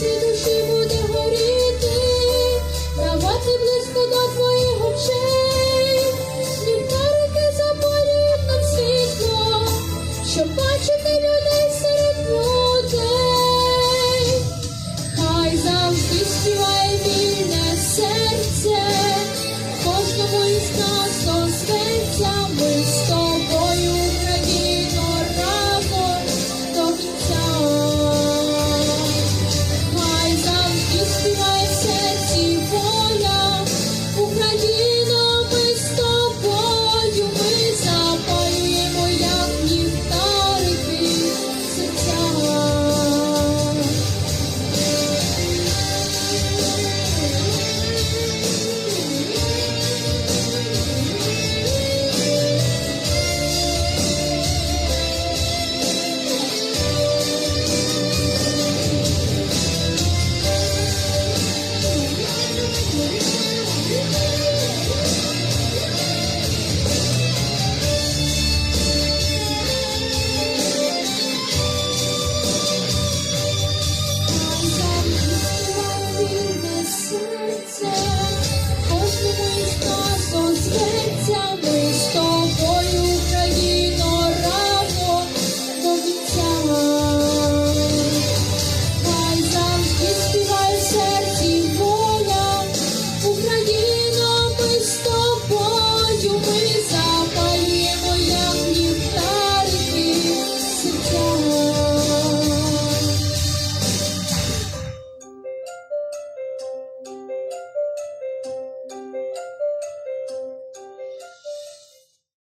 серці душі буде горіти, давати близько до твоїх очей, ліхтарики запалюють нам світло, щоб бачити людей серед людей, хай завжди співає вільне кожному із нас до серця ми сто.